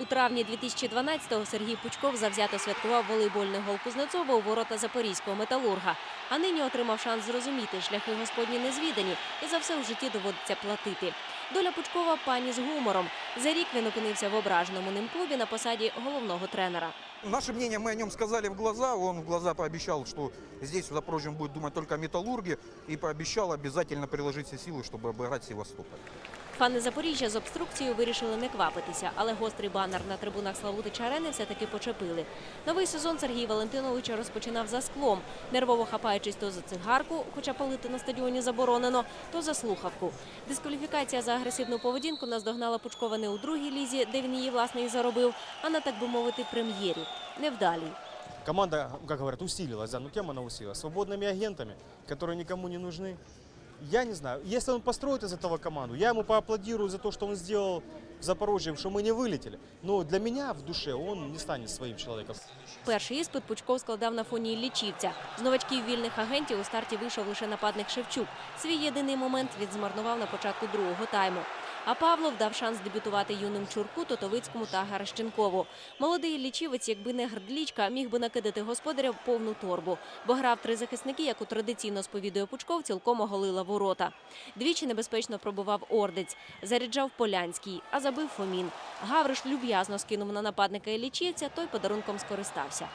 У травні 2012-го Сергій Пучков завзято святкував волейбольний гол Кузнецова у ворота запорізького металурга. А нині отримав шанс зрозуміти, шляхи господні незвідані і за все в житті доводиться платити. Доля Пучкова пані з гумором. За рік він опинився в ображеному ним клубі на посаді головного тренера. Наше мнение мы о нем сказали в глаза. Он в глаза пообещал, что здесь в Запорожье он будет думать только о металлурге. И пообещал обязательно приложить все силы, чтобы обыграть Севастополь. Фани Запоріжжя з обструкцією вирішили не квапитися, але гострий банер на трибунах Славутича арени все-таки почепили. Новий сезон Сергій Валентинович розпочинав за склом, нервово хапаючись то за цигарку, хоча палити на стадіоні заборонено, то за слухавку. Дискваліфікація за агресивну поведінку наздогнала Пучкова не у другій лізі, де він її власне і заробив, а на так би мовити прем'єрі. Невдалій. Команда, как говорят, усилилась, да, ну кем она усилилась? Свободными агентами, которые никому не нужны. Я не знаю, если он построит из этого команду, я ему поаплодирую за то, что он сделал в Запорожье, что мы не вылетели. Но для меня в душе он не станет своим человеком. Перший іспит Пучков складав на фоні Іллічівця. З новачків вільних агентів у старті вийшов лише нападник Шевчук. Свій єдиний момент він змарнував на початку другого тайму. А Павлов дав шанс дебютувати юним Чурку, Тотовицькому та Гарещенкову. Молодий Іллічівець, якби не Грдлічка, міг би накидати господаря в повну торбу, бо грав три захисники, яку традиційно сповідує Пучков, цілком оголила ворота. Двічі небезпечно пробував Ордець, заряджав Полянський, а забив Фомін. Гавриш люб'язно скинув на нападника Іллічівця, той подарунком скористався.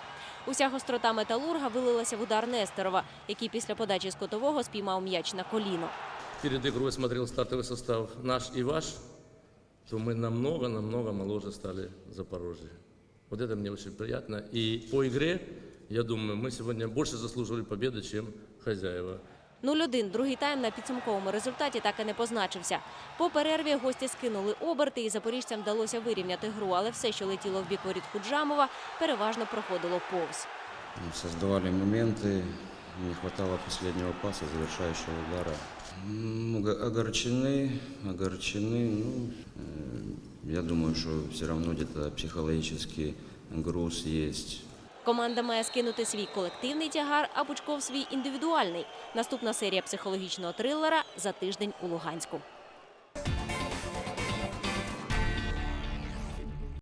Уся гострота металурга вилилася в удар Нестерова, який після подачі з котового спіймав м'яч на коліно перед игрой смотрел стартовый состав наш и ваш, то мы намного-намного моложе стали Запорожье. Вот это мне очень приятно. И по игре, я думаю, мы сегодня больше заслуживали победы, чем хозяева. 0-1 другий тайм на підсумковому результаті так і не позначився. По перерві гості скинули оберти, і запоріжцям вдалося вирівняти гру, але все, що летіло в бік воріт Худжамова, переважно проходило повз. Создавали моменты, не хватало последнего паса, завершающего удара. М, ого- Огорчены, огорчены. Ну, э, я думаю, что все равно где-то психологический груз есть. Команда має скинути свій колективний тягар, а Пучков свій індивідуальний. Наступна серія психологічного трилера за тиждень у Луганську.